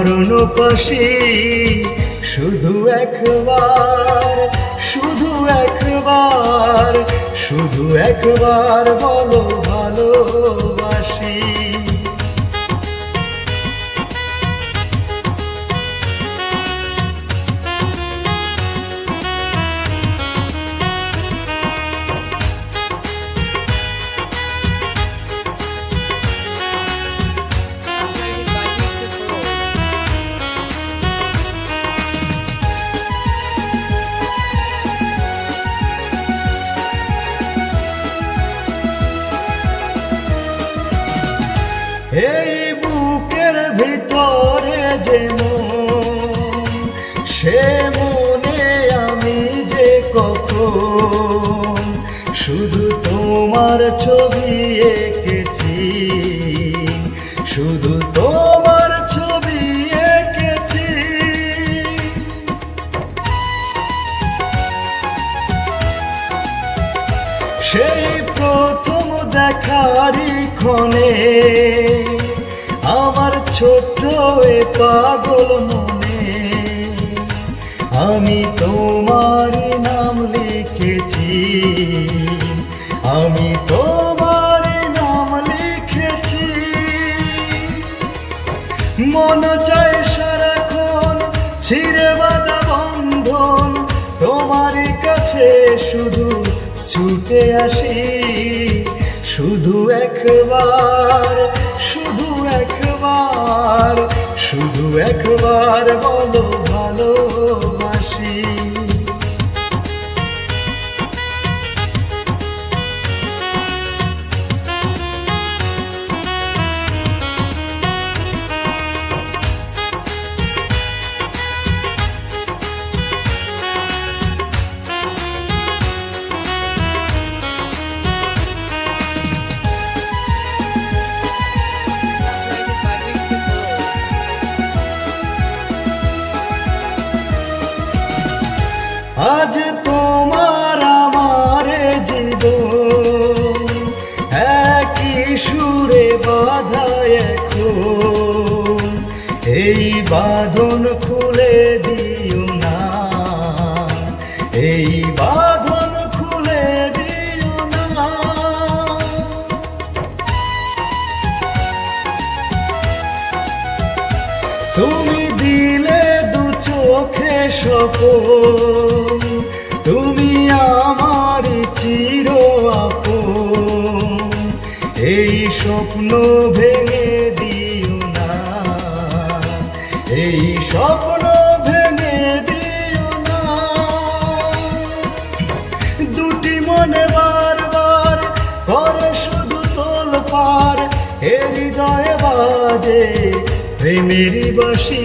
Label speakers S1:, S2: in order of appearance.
S1: মরণ পাশে শুধু একবার শুধু একবার শুধু একবার বলো ভালোবাসি এই বুকের ভিতরে যে সে মনে আমি যে কখন শুধু তোমার ছবি এঁকেছি শুধু দেখারি ক্ষণে আমার ছোট্ট এ পাগল মনে। আমি তোমার নাম লিখেছি, আমি তোমার নাম লিখেছি। মন চাই সারাক্ষণ ছিঁড়ে বাঁধা বন্ধন, তোমার কাছে শুধু ছুটে আসি। শুধু একবার শুধু একবার শুধু একবার বলো ভালোবাসি আজ তোমার আমার জীবন একই সুরে বাধা এখন। এই বাঁধন খুলে দিও না, এই বাঁধন খুলে দিও না। তুমি দিলে দু চোখে সপন, তুমি আমার চির আপন। এই স্বপ্ন ভেঙে দিও না, এই স্বপ্ন ভেঙে দিও না। দুটি মনে বারবার করে শুধু তোল পার এ হৃদয়ে বাজে প্রেমেরই বাসি।